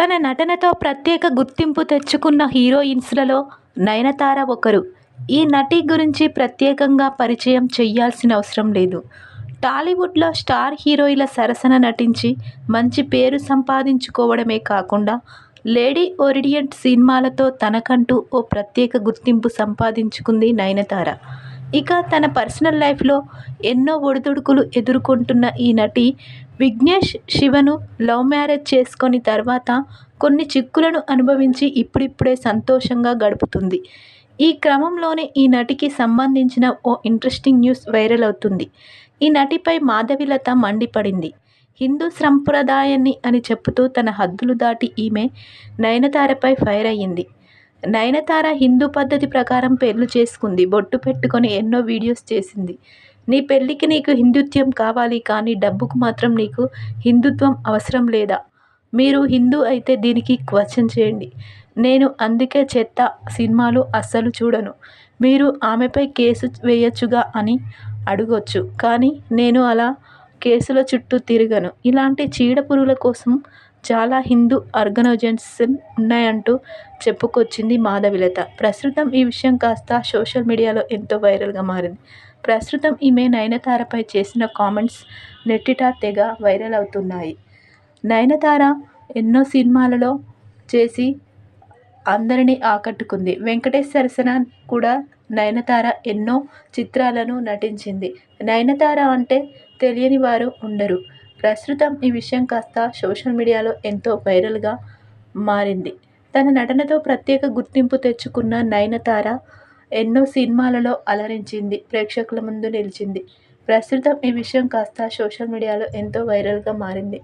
తన నటనతో ప్రత్యేక గుర్తింపు తెచ్చుకున్న హీరోయిన్స్లలో నయనతార ఒకరు. ఈ నటి గురించి ప్రత్యేకంగా పరిచయం చెయ్యాల్సిన అవసరం లేదు. టాలీవుడ్లో స్టార్ హీరోయిల సరసన నటించి మంచి పేరు సంపాదించుకోవడమే కాకుండా లేడీ ఓరిడియంట్ సినిమాలతో తనకంటూ ఓ ప్రత్యేక గుర్తింపు సంపాదించుకుంది నయనతార. ఇక తన పర్సనల్ లైఫ్లో ఎన్నో ఒడిదుడుకులు ఎదుర్కొంటున్న ఈ నటి విఘ్నేష్ శివను లవ్ మ్యారేజ్ చేసుకొని తర్వాత కొన్ని చిక్కులను అనుభవించి ఇప్పుడిప్పుడే సంతోషంగా గడుపుతుంది. ఈ క్రమంలోనే ఈ నటికి సంబంధించిన ఓ ఇంట్రెస్టింగ్ న్యూస్ వైరల్ అవుతుంది. ఈ నటిపై మాధవిలత మండిపడింది. హిందూ సంప్రదాయాన్ని అని చెప్పుతూ తన హద్దులు దాటి ఈమె నయనతారపై ఫైర్ అయ్యింది. నయనతార హిందూ పద్ధతి ప్రకారం పెళ్ళి చేసుకుంది. బొట్టు పెట్టుకొని ఎన్నో వీడియోస్ చేసింది. నీ పెళ్ళికి నీకు హిందుత్వం కావాలి కానీ డబ్బుకు మాత్రం నీకు హిందుత్వం అవసరం లేదా? మీరు హిందూ అయితే దీనికి క్వశ్చన్ చేయండి. నేను అందుకే చెత్త సినిమాలు అస్సలు చూడను. మీరు ఆమెపై కేసు వేయొచ్చుగా అని అడగొచ్చు. కానీ నేను అలా కేసుల చుట్టూ తిరగను. ఇలాంటి చీడపురుగుల కోసం చాలా హిందూ ఆర్గనైజేషన్ ఉన్నాయంటూ చెప్పుకొచ్చింది మాధవిలత. ప్రస్తుతం ఈ విషయం కాస్త సోషల్ మీడియాలో ఎంతో వైరల్గా మారింది. ప్రస్తుతం ఈమె నయనతారపై చేసిన కామెంట్స్ నెట్టిట తెగ వైరల్ అవుతున్నాయి. నయనతార ఎన్నో సినిమాలలో చేసి అందరినీ ఆకట్టుకుంది. వెంకటేష్ సరసన కూడా నయనతార ఎన్నో చిత్రాలను నటించింది. నయనతార అంటే తెలియని వారు ఉండరు. ప్రస్తుతం ఈ విషయం కాస్త సోషల్ మీడియాలో ఎంతో వైరల్గా మారింది. తన నటనతో ప్రత్యేక గుర్తింపు తెచ్చుకున్న నయనతార ఎన్నో సినిమాలలో అలరించింది ప్రేక్షకుల ముందు నిలిచింది. ప్రస్తుతం ఈ విషయం కాస్త సోషల్ మీడియాలో ఎంతో వైరల్గా మారింది.